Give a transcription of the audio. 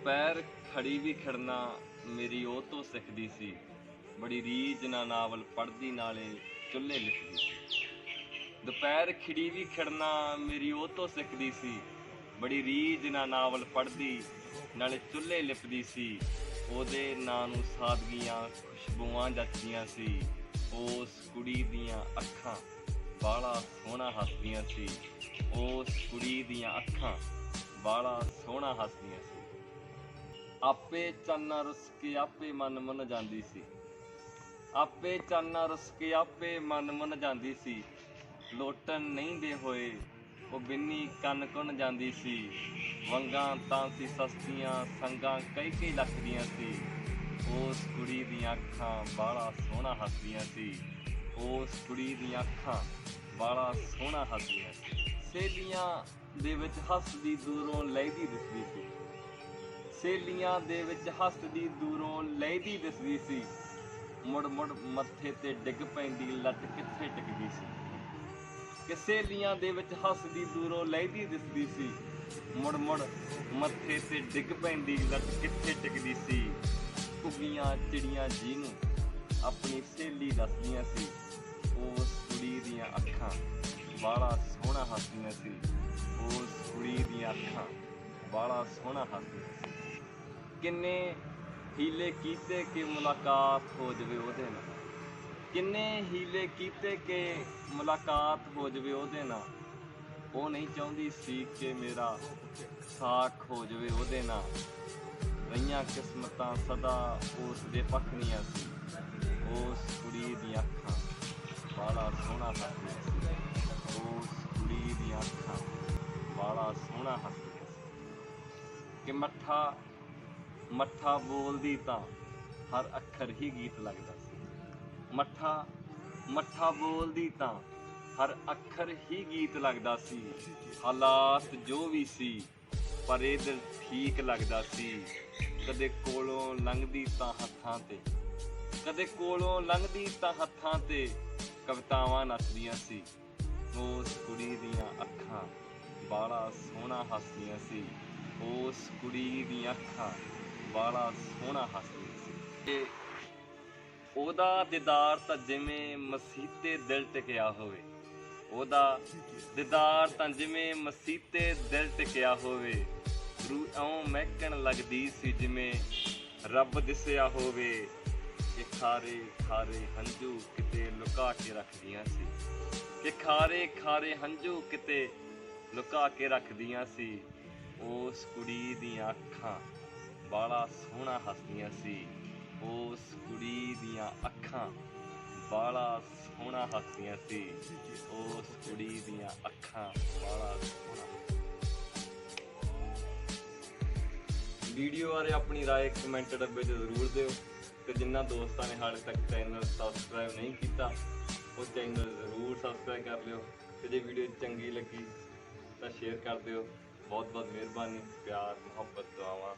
ਦੁਪਹਿਰ ਖੜੀ ਵੀ ਖੜਨਾ ਮੇਰੀ ਉਹ ਤੋਂ ਸਿੱਖਦੀ ਸੀ। ਬੜੀ ਰੀਝ ਨਾਲ ਨਾਵਲ ਪੜ੍ਹਦੀ, ਨਾਲੇ ਚੁੱਲ੍ਹੇ ਲਿਖਦੀ ਸੀ। ਦੁਪਹਿਰ ਖਿੜੀ ਵੀ ਖੜਨਾ ਮੇਰੀ ਉਹ ਤੋਂ ਸਿੱਖਦੀ ਸੀ। ਬੜੀ ਰੀਝ ਨਾਲ ਨਾਵਲ ਪੜ੍ਹਦੀ, ਨਾਲੇ ਚੁੱਲ੍ਹੇ ਲਿਪਦੀ ਸੀ। ਉਹਦੇ ਨਾਂ ਨੂੰ ਸਾਦਗੀਆਂ, ਖੁਸ਼ਬੂਆਂ ਜੱਚਦੀਆਂ ਸੀ। ਉਸ ਕੁੜੀ ਦੀਆਂ ਅੱਖਾਂ ਬਾਲਾ ਸੋਹਣਾ ਹੱਸਦੀਆਂ ਸੀ। ਉਸ ਕੁੜੀ ਦੀਆਂ ਅੱਖਾਂ ਬਾਲਾ ਸੋਹਣਾ ਹੱਸਦੀਆਂ ਸੀ। ਆਪੇ ਚਾਨਾ ਰੁੱਸ ਕੇ ਆਪੇ ਮਨ ਮਨ ਜਾਂਦੀ ਸੀ। ਆਪੇ ਚਾਨਾ ਰੁੱਸ ਕੇ ਆਪੇ ਮਨ ਮਨ ਜਾਂਦੀ ਸੀ। ਲੋਟਣ ਨਹੀਂ ਦੇ ਹੋਏ, ਉਹ ਬਿੰਨੀ ਕੰਨ ਕੁੰਨ ਜਾਂਦੀ ਸੀ। ਵੰਗਾਂ ਤਾਂ ਸੀ ਸਸਤੀਆਂ, ਸੰਗਾਂ ਕਈ ਕਈ ਲੱਖ ਦੀਆਂ ਸੀ। ਉਸ ਕੁੜੀ ਦੀਆਂ ਅੱਖਾਂ ਬਾਲਾ ਸੋਹਣਾ ਹੱਸਦੀਆਂ ਸੀ। ਉਸ ਕੁੜੀ ਦੀਆਂ ਅੱਖਾਂ ਬਾਲਾ ਸੋਹਣਾ ਹੱਸਦੀਆਂ ਸੀ। ਸੇਲੀਆਂ ਦੇ ਵਿੱਚ ਹੱਸਦੀ ਦੂਰੋਂ ਲੈਦੀ ਦਿਸਦੀ ਸੀ। ਸੇਲੀਆਂ ਦੇ ਵਿੱਚ ਹੱਸਦੀ ਦੂਰੋਂ ਲੈਦੀ ਦਿਸਦੀ ਸੀ। ਮੁੜ ਮੁੜ ਮੱਥੇ ਤੇ ਡਿੱਗ ਪੈਂਦੀ ਲੱਟ ਕਿੱਥੇ ਟਿਕਦੀ ਸੀ। ਕਿ ਸੇਲੀਆਂ ਦੇ ਵਿੱਚ ਹੱਸਦੀ ਦੂਰੋਂ ਲੈਦੀ ਦਿਸਦੀ ਸੀ। ਮੁੜ ਮੁੜ ਮੱਥੇ ਤੇ ਡਿੱਗ ਪੈਂਦੀ ਲੱਟ ਕਿੱਥੇ ਟਿਕਦੀ ਸੀ। ਕੁਗੀਆਂ ਚਿੜੀਆਂ ਜੀ ਨੂੰ ਆਪਣੀ ਸਹੇਲੀ ਦੱਸਦੀਆਂ ਸੀ, ਉਸ ਕੁੜੀ ਦੀਆਂ ਅੱਖਾਂ ਬਾਲਾ ਸੋਹਣਾ ਹੱਸਦੀਆਂ ਸੀ। ਉਸ ਕੁੜੀ ਦੀਆਂ ਅੱਖਾਂ ਬਾਲਾ ਸੋਹਣਾ ਹੱਸਦੀਆਂ ਸੀ। ਕਿੰਨੇ ਹੀਲੇ ਕੀਤੇ ਕਿ ਮੁਲਾਕਾਤ ਹੋ ਜਵੇ ਉਹਦੇ ਨਾਲ? ਕਿੰਨੇ ਹੀਲੇ ਕੀਤੇ ਕਿ ਮੁਲਾਕਾਤ ਹੋ ਜਵੇ ਉਹਦੇ ਨਾਲ? ਉਹ ਨਹੀਂ ਚਾਹੁੰਦੀ ਸੀ ਕਿ ਮੇਰਾ ਸਾਖ ਹੋ ਜਵੇ ਉਹਦੇ ਨਾਲ। ਰਹੀਆਂ ਕਿਸਮਤਾਂ ਸਦਾ ਉਸ ਦੇ ਪੱਖਣੀਆਂ ਸੀ। ਉਸ ਕੁੜੀ ਦੀਆਂ ਅੱਖਾਂ ਬਾਲਾ ਸੋਹਣਾ ਹੱਸਦੀਆਂ ਸੀ। ਉਸ ਕੁੜੀ ਦੀਆਂ ਅੱਖਾਂ ਬਾਲਾ ਸੋਹਣਾ ਹੱਸਦੀਆਂ ਸੀ। ਕਿ ਮੱਠਾ ਮੱਠਾ ਬੋਲਦੀ ਤਾਂ ਹਰ ਅੱਖਰ ਹੀ ਗੀਤ ਲੱਗਦਾ ਸੀ। ਮੱਠਾ ਮੱਠਾ ਬੋਲਦੀ ਤਾਂ ਹਰ ਅੱਖਰ ਹੀ ਗੀਤ ਲੱਗਦਾ ਸੀ। ਹਾਲਾਤ ਜੋ ਵੀ ਸੀ, ਪਰ ਇਹ ਦਿਲ ਠੀਕ ਲੱਗਦਾ ਸੀ। ਕਦੇ ਕੋਲੋਂ ਲੰਘਦੀ ਤਾਂ ਹੱਥਾਂ ਤੇ, ਕਦੇ ਕੋਲੋਂ ਲੰਘਦੀ ਤਾਂ ਹੱਥਾਂ ਤੇ ਕਵਿਤਾਵਾਂ ਨੱਚਦੀਆਂ ਸੀ। ਉਸ ਕੁੜੀ ਦੀਆਂ ਅੱਖਾਂ ਬਾਲਾ ਸੋਹਣਾ ਹੱਸਦੀਆਂ ਸੀ। ਉਸ ਕੁੜੀ ਦੀਆਂ ਅੱਖਾਂ ਬਾਲਾ ਸੋਹਣਾ ਹੱਸਦੀਆਂ ਸੀ। ਤੇ ਉਹਦਾ ਦੀਦਾਰ ਤਾਂ ਜਿਵੇਂ ਮਸੀਤੇ ਦਿਲ ਟਿਕਿਆ ਹੋਵੇ। ਉਹਦਾ ਦੀਦਾਰ ਤਾਂ ਜਿਵੇਂ ਮਸੀਤੇ ਦਿਲ ਟਿਕਿਆ ਹੋਵੇ। ਰੂਹ ਐਉਂ ਮਹਿਕਣ ਲੱਗਦੀ ਸੀ ਜਿਵੇਂ ਰੱਬ ਦਿਸਿਆ ਹੋਵੇ। ਕਿ ਖਾਰੇ ਖਾਰੇ ਹੰਝੂ ਕਿਤੇ ਲੁਕਾ ਕੇ ਰੱਖਦੀਆਂ ਸੀ। ਕਿ ਖਾਰੇ ਖਾਰੇ ਹੰਝੂ ਕਿਤੇ ਲੁਕਾ ਕੇ ਰੱਖਦੀਆਂ ਸੀ। ਉਸ ਕੁੜੀ ਦੀਆਂ ਅੱਖਾਂ ਬਾਲਾ ਸੋਹਣਾ ਹੱਸਦੀਆਂ ਸੀ ਉਸ ਕੁੜੀ ਦੀਆਂ ਅੱਖਾਂ ਬਾਲਾ ਸੋਹਣਾ ਹੱਸਦੀਆਂ ਸੀ ਉਸ ਕੁੜੀ ਦੀਆਂ ਅੱਖਾਂ ਬਾਲਾ ਸੋਹਣਾ ਵੀਡੀਓ ਬਾਰੇ ਆਪਣੀ رائے ਕਮੈਂਟ ਡੱਬੇ 'ਚ ਜ਼ਰੂਰ ਦਿਓ ਤੇ ਜਿਨ੍ਹਾਂ ਦੋਸਤਾਂ ਨੇ ਹਾਲੇ ਤੱਕ ਚੈਨਲ ਸਬਸਕ੍ਰਾਈਬ ਨਹੀਂ ਕੀਤਾ ਉਹ ਚੈਨਲ ਜ਼ਰੂਰ ਸਬਸਕ੍ਰਾਈਬ ਕਰ ਲਿਓ ਤੇ ਜੇ ਵੀਡੀਓ ਚੰਗੀ ਲੱਗੀ ਤਾਂ ਸ਼ੇਅਰ ਕਰ ਦਿਓ ਬਹੁਤ ਬਹੁਤ ਮਿਹਰਬਾਨੀ ਪਿਆਰ ਮੁਹੱਬਤ ਦੁਆਵਾਂ